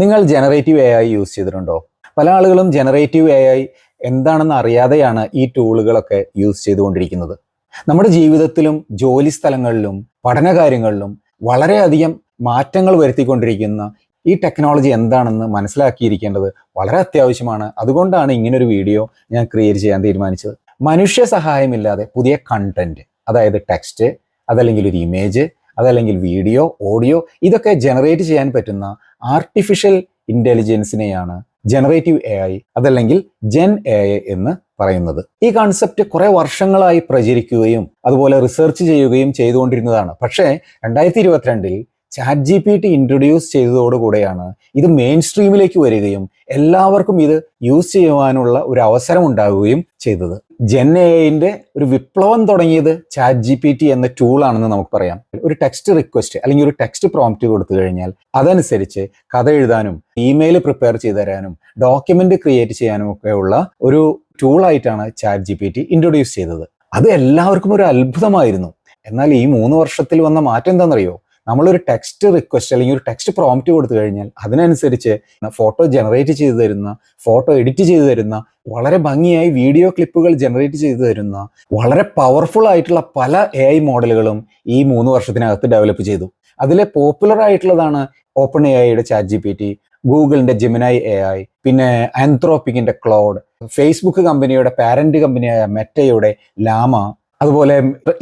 നിങ്ങൾ generative A I use ചെയ്തിട്ടുണ്ടോ? പല ആളുകളും ജനറേറ്റീവ് എ ഐ എന്താണെന്ന് അറിയാതെയാണ് ഈ ടൂളുകളൊക്കെ യൂസ് ചെയ്തുകൊണ്ടിരിക്കുന്നത്. നമ്മുടെ ജീവിതത്തിലും ജോലി സ്ഥലങ്ങളിലും പഠനകാര്യങ്ങളിലും വളരെയധികം മാറ്റങ്ങൾ വരുത്തിക്കൊണ്ടിരിക്കുന്ന ഈ ടെക്നോളജി എന്താണെന്ന് മനസ്സിലാക്കിയിരിക്കേണ്ടത് വളരെ അത്യാവശ്യമാണ്. അതുകൊണ്ടാണ് ഇങ്ങനൊരു വീഡിയോ ഞാൻ ക്രിയേറ്റ് ചെയ്യാൻ തീരുമാനിച്ചത്. മനുഷ്യ സഹായമില്ലാതെ പുതിയ കണ്ടന്റ് അതായത് ടെക്സ്റ്റ് അതല്ലെങ്കിൽ ഒരു ഇമേജ് അതല്ലെങ്കിൽ വീഡിയോ ഓഡിയോ ഇതൊക്കെ ജനറേറ്റ് ചെയ്യാൻ പറ്റുന്ന ആർട്ടിഫിഷ്യൽ ഇന്റലിജൻസിനെയാണ് ജനറേറ്റീവ് എ ഐ അതല്ലെങ്കിൽ ജെൻ എ ഐ എന്ന് പറയുന്നത്. ഈ കൺസെപ്റ്റ് കുറെ വർഷങ്ങളായി പ്രചരിക്കുകയും അതുപോലെ റിസർച്ച് ചെയ്യുകയും ചെയ്തുകൊണ്ടിരുന്നതാണ്. പക്ഷേ രണ്ടായിരത്തി ഇരുപത്തിരണ്ടിൽ chat G P T introduce ചെയ്തതോടുകൂടെയാണ് ഇത് മെയിൻ സ്ട്രീമിലേക്ക് വരികയും എല്ലാവർക്കും ഇത് യൂസ് ചെയ്യുവാനുള്ള ഒരു അവസരം ഉണ്ടാവുകയും ചെയ്തത്. എന്റെ ഒരു വിപ്ലവം തുടങ്ങിയത് ചാറ്റ് ജി പി ടി എന്ന ടൂൾ ആണെന്ന് നമുക്ക് പറയാം. ഒരു ടെക്സ്റ്റ് റിക്വസ്റ്റ് അല്ലെങ്കിൽ ഒരു ടെക്സ്റ്റ് പ്രോംപ്റ്റ് കൊടുത്തു കഴിഞ്ഞാൽ അതനുസരിച്ച് കഥ എഴുതാനും ഇമെയിൽ പ്രിപ്പയർ ചെയ്തു തരാനും ഡോക്യുമെന്റ് ക്രിയേറ്റ് ചെയ്യാനും ഒക്കെ ഉള്ള ഒരു ടൂൾ ആയിട്ടാണ് chat G P T introduce ചെയ്തത്. അത് എല്ലാവർക്കും ഒരു അത്ഭുതമായിരുന്നു. എന്നാൽ ഈ മൂന്ന് വർഷത്തിൽ വന്ന മാറ്റം എന്താണെന്നറിയോ? നമ്മളൊരു ടെക്സ്റ്റ് റിക്വസ്റ്റ് അല്ലെങ്കിൽ ഒരു ടെക്സ്റ്റ് പ്രോംപ്റ്റ് കൊടുത്തു കഴിഞ്ഞാൽ അതിനനുസരിച്ച് ഫോട്ടോ ജനറേറ്റ് ചെയ്തു തരുന്ന ഫോട്ടോ എഡിറ്റ് ചെയ്തു തരുന്ന വളരെ ഭംഗിയായി വീഡിയോ ക്ലിപ്പുകൾ ജനറേറ്റ് ചെയ്തു തരുന്ന വളരെ പവർഫുൾ ആയിട്ടുള്ള പല എ ഐ മോഡലുകളും ഈ മൂന്ന് വർഷത്തിനകത്ത് ഡെവലപ്പ് ചെയ്തു. അതിലെ പോപ്പുലർ ആയിട്ടുള്ളതാണ് ഓപ്പൺ എ ഐയുടെ ചാറ്റ് ജി പി ടി ഗൂഗിളിന്റെ ജെമിനായി എ ഐ പിന്നെ ആന്ത്രോപ്പിക്കിന്റെ ക്ലൗഡ് ഫേസ്ബുക്ക് കമ്പനിയുടെ പാരന്റ് കമ്പനിയായ മെറ്റയുടെ ലാമ അതുപോലെ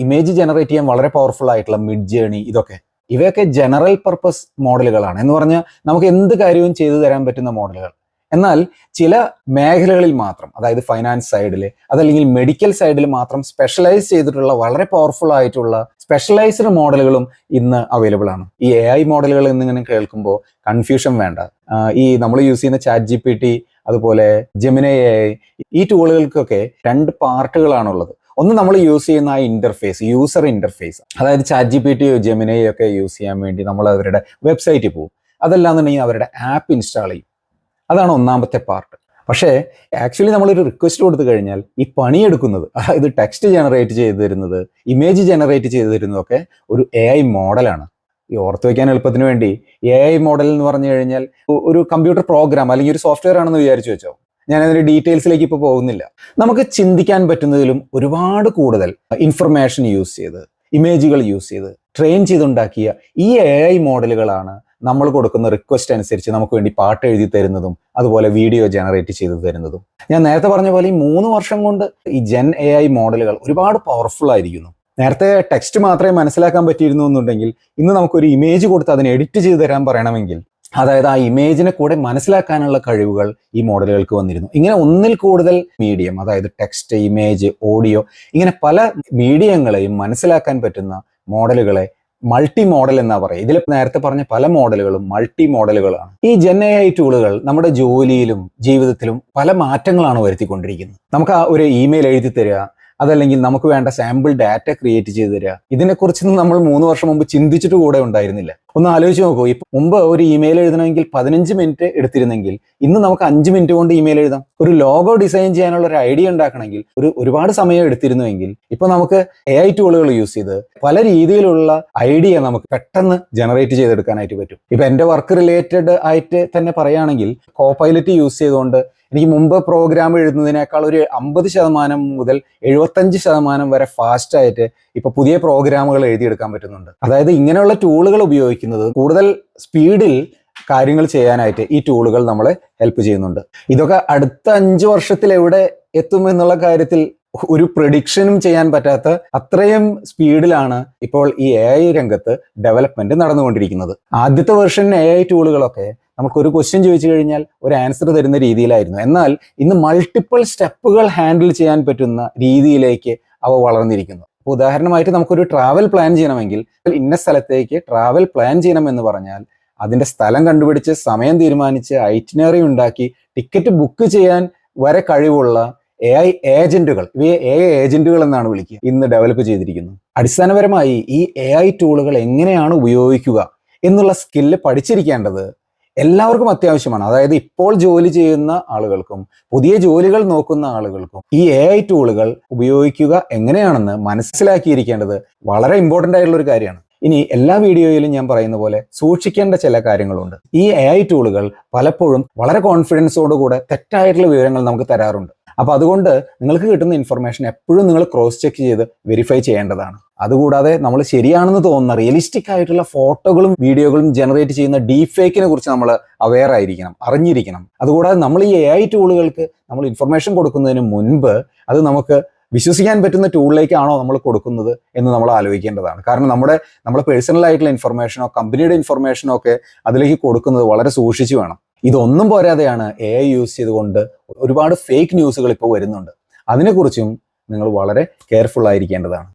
ഇമേജ് ജനറേറ്റ് ചെയ്യാൻ വളരെ പവർഫുൾ ആയിട്ടുള്ള മിഡ് ജേണി ഇതൊക്കെ. ഇവയൊക്കെ ജനറൽ പർപ്പസ് മോഡലുകളാണ് എന്ന് പറഞ്ഞാൽ നമുക്ക് എന്ത് കാര്യവും ചെയ്തു തരാൻ പറ്റുന്ന മോഡലുകൾ. എന്നാൽ ചില മേഖലകളിൽ മാത്രം അതായത് ഫൈനാൻസ് സൈഡിൽ അതല്ലെങ്കിൽ മെഡിക്കൽ സൈഡിൽ മാത്രം സ്പെഷ്യലൈസ് ചെയ്തിട്ടുള്ള വളരെ പവർഫുൾ ആയിട്ടുള്ള സ്പെഷ്യലൈസ്ഡ് മോഡലുകളും ഇന്ന് അവൈലബിൾ ആണ്. ഈ എ ഐ മോഡലുകൾ എന്നിങ്ങനെ കേൾക്കുമ്പോൾ കൺഫ്യൂഷൻ വേണ്ട. ഈ നമ്മൾ യൂസ് ചെയ്യുന്ന ചാറ്റ് ജി പി ടി അതുപോലെ ജെമിന എ ഐ ഈ ടൂളുകൾക്കൊക്കെ രണ്ട് പാർട്ടുകളാണുള്ളത് ഒന്ന് നമ്മൾ യൂസ് ചെയ്യുന്ന ആ ഇന്റർഫേസ് യൂസർ ഇന്റർഫേസ് അതായത് chat G P T Gemini ഒക്കെ യൂസ് ചെയ്യാൻ വേണ്ടി നമ്മൾ അവരുടെ വെബ്സൈറ്റിൽ പോകും. അതല്ലാന്നുണ്ടെങ്കിൽ അവരുടെ ആപ്പ് ഇൻസ്റ്റാൾ ചെയ്യും. അതാണ് ഒന്നാമത്തെ പാർട്ട് പക്ഷേ ആക്ച്വലി നമ്മളൊരു റിക്വസ്റ്റ് കൊടുത്തു കഴിഞ്ഞാൽ ഈ പണിയെടുക്കുന്നത് അതായത് ടെക്സ്റ്റ് ജനറേറ്റ് ചെയ്തു തരുന്നത് ഇമേജ് ജനറേറ്റ് ചെയ്തു തരുന്നതൊക്കെ ഒരു എ ഐ മോഡലാണ് ഈ ഓർത്ത് വയ്ക്കാൻ എളുപ്പത്തിന് വേണ്ടി എ ഐ മോഡൽ എന്ന് പറഞ്ഞു കഴിഞ്ഞാൽ ഒരു കമ്പ്യൂട്ടർ പ്രോഗ്രാം അല്ലെങ്കിൽ ഒരു സോഫ്റ്റ്വെയർ ആണെന്ന് വിചാരിച്ചു വെച്ചോ. ഞാൻ അതിന്റെ ഡീറ്റെയിൽസിലേക്ക് ഇപ്പോൾ പോകുന്നില്ല. നമുക്ക് ചിന്തിക്കാൻ പറ്റുന്നതിലും ഒരുപാട് കൂടുതൽ ഇൻഫർമേഷൻ യൂസ് ചെയ്ത് ഇമേജുകൾ യൂസ് ചെയ്ത് ട്രെയിൻ ചെയ്തുണ്ടാക്കിയ ഈ എ ഐ മോഡലുകളാണ് നമ്മൾ കൊടുക്കുന്ന റിക്വസ്റ്റ് അനുസരിച്ച് നമുക്ക് വേണ്ടി പാട്ട് എഴുതി തരുന്നതും അതുപോലെ വീഡിയോ ജനറേറ്റ് ചെയ്തു തരുന്നതും. ഞാൻ നേരത്തെ പറഞ്ഞ പോലെ ഈ മൂന്ന് വർഷം കൊണ്ട് ഈ ജെൻ എ ഐ മോഡലുകൾ ഒരുപാട് പവർഫുൾ ആയിരിക്കുന്നു. നേരത്തെ ടെക്സ്റ്റ് മാത്രമേ മനസ്സിലാക്കാൻ പറ്റിയിരുന്നു എന്നുണ്ടെങ്കിൽ ഇന്ന് നമുക്കൊരു ഇമേജ് കൊടുത്ത് അതിനെ എഡിറ്റ് ചെയ്തു തരാൻ പറയണമെങ്കിൽ അതായത് ആ ഇമേജിനെ കൂടെ മനസ്സിലാക്കാനുള്ള കഴിവുകൾ ഈ മോഡലുകൾക്ക് വന്നിരുന്നു. ഇങ്ങനെ ഒന്നിൽ കൂടുതൽ മീഡിയം അതായത് ടെക്സ്റ്റ് ഇമേജ് ഓഡിയോ ഇങ്ങനെ പല മീഡിയങ്ങളെയും മനസ്സിലാക്കാൻ പറ്റുന്ന മോഡലുകളെ മൾട്ടി മോഡൽ എന്നാ പറയുക. ഇതിൽ നേരത്തെ പറഞ്ഞ പല മോഡലുകളും മൾട്ടി മോഡലുകളാണ് ഈ ജെൻ എ ഐ ടൂളുകൾ നമ്മുടെ ജോലിയിലും ജീവിതത്തിലും പല മാറ്റങ്ങളാണ് വരുത്തിക്കൊണ്ടിരിക്കുന്നത്. നമുക്ക് ആ ഒരു ഇമെയിൽ എഴുതി തരിക അതല്ലെങ്കിൽ നമുക്ക് വേണ്ട സാമ്പിൾ ഡാറ്റ ക്രിയേറ്റ് ചെയ്ത് തരിക. ഇതിനെക്കുറിച്ചൊന്നും നമ്മൾ മൂന്ന് വർഷം മുമ്പ് ചിന്തിച്ചിട്ട് കൂടെ ഉണ്ടായിരുന്നില്ല. ഒന്ന് ആലോചിച്ച് നോക്കൂ. ഇപ്പൊ മുമ്പ് ഒരു ഇമെയിൽ എഴുതണമെങ്കിൽ പതിനഞ്ച് മിനിറ്റ് എടുത്തിരുന്നെങ്കിൽ ഇന്ന് നമുക്ക് അഞ്ച് മിനിറ്റ് കൊണ്ട് ഇമെയിൽ എഴുതാം. ഒരു ലോഗോ ഡിസൈൻ ചെയ്യാനുള്ള ഒരു ഐഡിയ ഉണ്ടാക്കണമെങ്കിൽ ഒരു ഒരുപാട് സമയം എടുത്തിരുന്നുവെങ്കിൽ ഇപ്പൊ നമുക്ക് എ ഐ ടൂളുകൾ യൂസ് ചെയ്ത് പല രീതിയിലുള്ള ഐഡിയ നമുക്ക് പെട്ടെന്ന് ജനറേറ്റ് ചെയ്തെടുക്കാനായിട്ട് പറ്റും. ഇപ്പൊ എന്റെ വർക്ക് റിലേറ്റഡ് ആയിട്ട് തന്നെ പറയുകയാണെങ്കിൽ കോപ്പൈലറ്റ് യൂസ് ചെയ്തുകൊണ്ട് എനിക്ക് മുമ്പ് പ്രോഗ്രാം എഴുതുന്നതിനേക്കാൾ ഒരു അമ്പത് ശതമാനം മുതൽ എഴുപത്തഞ്ച് ശതമാനം വരെ ഫാസ്റ്റ് ആയിട്ട് ഇപ്പൊ പുതിയ പ്രോഗ്രാമുകൾ എഴുതിയെടുക്കാൻ പറ്റുന്നുണ്ട്. അതായത് ഇങ്ങനെയുള്ള ടൂളുകൾ ഉപയോഗിക്കുന്നത് കൂടുതൽ സ്പീഡിൽ കാര്യങ്ങൾ ചെയ്യാനായിട്ട് ഈ ടൂളുകൾ നമ്മളെ ഹെൽപ്പ് ചെയ്യുന്നുണ്ട്. ഇതൊക്കെ അടുത്ത അഞ്ച് വർഷത്തിൽ എവിടെ എത്തും എന്നുള്ള കാര്യത്തിൽ ഒരു പ്രഡിക്ഷനും ചെയ്യാൻ പറ്റാത്ത അത്രയും സ്പീഡിലാണ് ഇപ്പോൾ ഈ എ ഐ രംഗത്ത് ഡെവലപ്മെന്റ് നടന്നുകൊണ്ടിരിക്കുന്നത്. ആദ്യത്തെ വെർഷൻ എ ഐ ടൂളുകളൊക്കെ നമുക്ക് ഒരു ക്വസ്റ്റ്യൻ ചോദിച്ചു കഴിഞ്ഞാൽ ഒരു ആൻസർ തരുന്ന രീതിയിലായിരുന്നു. എന്നാൽ ഇന്ന് മൾട്ടിപ്പിൾ സ്റ്റെപ്പുകൾ ഹാൻഡിൽ ചെയ്യാൻ പറ്റുന്ന രീതിയിലേക്ക് അവ വളർന്നിരിക്കുന്നു. അപ്പോൾ ഉദാഹരണമായിട്ട് നമുക്കൊരു ട്രാവൽ പ്ലാൻ ചെയ്യണമെങ്കിൽ ഇന്ന സ്ഥലത്തേക്ക് ട്രാവൽ പ്ലാൻ ചെയ്യണം എന്ന് പറഞ്ഞാൽ അതിന്റെ സ്ഥലം കണ്ടുപിടിച്ച് സമയം തീരുമാനിച്ച് ഐറ്റിനറി ഉണ്ടാക്കി ടിക്കറ്റ് ബുക്ക് ചെയ്യാൻ വരെ കഴിവുള്ള എ ഐ ഏജന്റുകൾ ഇവയെ എ ഐ ഏജന്റുകൾ എന്നാണ് വിളിക്കുക. ഇന്ന് ഡെവലപ്പ് ചെയ്തിരിക്കുന്നു. അടിസ്ഥാനപരമായി ഈ എ ഐ ടൂളുകൾ എങ്ങനെയാണ് ഉപയോഗിക്കുക എന്നുള്ള സ്കില്ല് പഠിച്ചിരിക്കേണ്ടത് എല്ലാവർക്കും അത്യാവശ്യമാണ്. അതായത് ഇപ്പോൾ ജോലി ചെയ്യുന്ന ആളുകൾക്കും പുതിയ ജോലികൾ നോക്കുന്ന ആളുകൾക്കും ഈ എ ഐ ടൂളുകൾ ഉപയോഗിക്കുക എങ്ങനെയാണെന്ന് മനസ്സിലാക്കിയിരിക്കേണ്ടത് വളരെ ഇമ്പോർട്ടന്റ് ആയിട്ടുള്ള ഒരു കാര്യമാണ്. ഇനി എല്ലാ വീഡിയോയിലും ഞാൻ പറയുന്ന പോലെ സൂക്ഷിക്കേണ്ട ചില കാര്യങ്ങളുണ്ട്. ഈ എ ഐ ടൂളുകൾ പലപ്പോഴും വളരെ കോൺഫിഡൻസോടുകൂടെ തെറ്റായിട്ടുള്ള വിവരങ്ങൾ നമുക്ക് തരാറുണ്ട്. അപ്പോൾ അതുകൊണ്ട് നിങ്ങൾക്ക് കിട്ടുന്ന ഇൻഫർമേഷൻ എപ്പോഴും നിങ്ങൾ ക്രോസ് ചെക്ക് ചെയ്ത് വെരിഫൈ ചെയ്യേണ്ടതാണ്. അതുകൂടാതെ നമ്മൾ ശരിയാണെന്ന് തോന്നുന്ന റിയലിസ്റ്റിക് ആയിട്ടുള്ള ഫോട്ടോകളും വീഡിയോകളും ജനറേറ്റ് ചെയ്യുന്ന ഡീപ് ഫേക്കിനെ കുറിച്ച് നമ്മൾ അവെയർ ആയിരിക്കണം അറിഞ്ഞിരിക്കണം. അതുകൂടാതെ നമ്മൾ ഈ എ ഐ ടൂളുകൾക്ക് നമ്മൾ ഇൻഫർമേഷൻ കൊടുക്കുന്നതിന് മുൻപ് അത് നമുക്ക് വിശ്വസിക്കാൻ പറ്റുന്ന ടൂളിലേക്കാണോ നമ്മൾ കൊടുക്കുന്നത് എന്ന് നമ്മൾ ആലോചിക്കേണ്ടതാണ്. കാരണം നമ്മുടെ നമ്മുടെ പേഴ്സണൽ ആയിട്ടുള്ള ഇൻഫർമേഷനോ കമ്പനിയുടെ ഇൻഫർമേഷനോ ഒക്കെ അതിലേക്ക് കൊടുക്കുന്നത് വളരെ സൂക്ഷിച്ചു വേണം. ഇതൊന്നും പോരാതെയാണ് എ ഐ യൂസ് ചെയ്തുകൊണ്ട് ഒരുപാട് ഫേക്ക് ന്യൂസുകൾ ഇപ്പോൾ വരുന്നുണ്ട്. അതിനെക്കുറിച്ചും നിങ്ങൾ വളരെ കെയർഫുൾ ആയിരിക്കേണ്ടതാണ്.